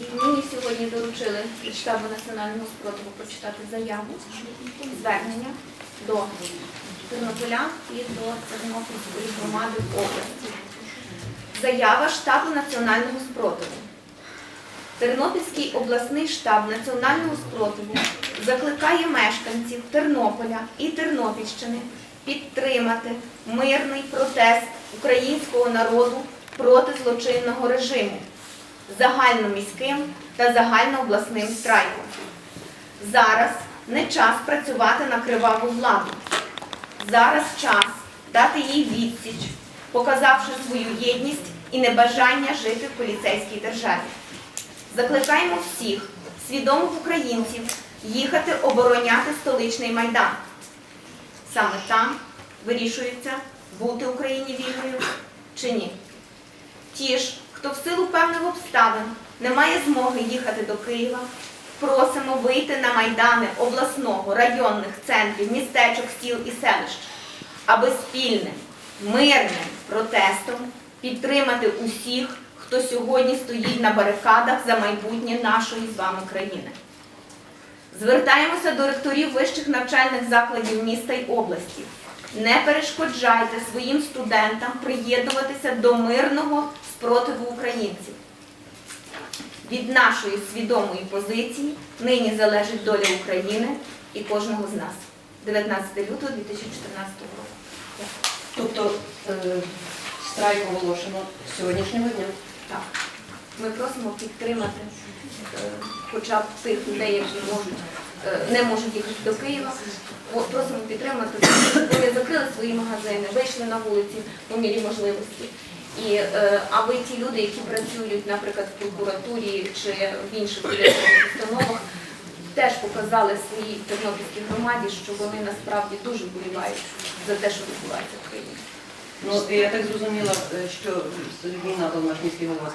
І мені сьогодні доручили від штабу національного спротиву прочитати заяву, звернення до Тернополя і до Тернопільської громади області. Заява штабу національного спротиву. Тернопільський обласний штаб національного спротиву закликає мешканців Тернополя і Тернопільщини підтримати мирний протест українського народу проти злочинного режиму загальноміським та загальнообласним страйком. Зараз не час працювати на криваву владу. Зараз час дати їй відсіч, показавши свою єдність і небажання жити в поліцейській державі. Закликаємо всіх свідомих українців їхати обороняти столичний майдан. Саме там вирішується, бути Україні вільною чи ні. Ті ж, хто в силу певних обставин не має змоги їхати до Києва, просимо вийти на майдани обласного, районних центрів, містечок, сіл і селищ, аби спільним, мирним протестом підтримати усіх, хто сьогодні стоїть на барикадах за майбутнє нашої з вами країни. Звертаємося до ректорів вищих навчальних закладів міста й області. Не перешкоджайте своїм студентам приєднуватися до мирного спротиву українців. Від нашої свідомої позиції нині залежить доля України і кожного з нас. 19 лютого 2014 року. Тобто е, страйк оголошено сьогоднішнього дня. Так. Ми просимо підтримати е, хоча б тих людей, які можуть, е, не можуть їхати до Києва. Просимо підтримати, вони закрили свої магазини, вийшли на вулиці по мірі можливості. І е, аби ті люди, які працюють, наприклад, в прокуратурі чи в інших установах, теж показали своїй тернопільській громаді, що вони насправді дуже вболівають за те, що відбувається в країні. Ну, я так зрозуміла, що Сергій Натал, наш міський голова,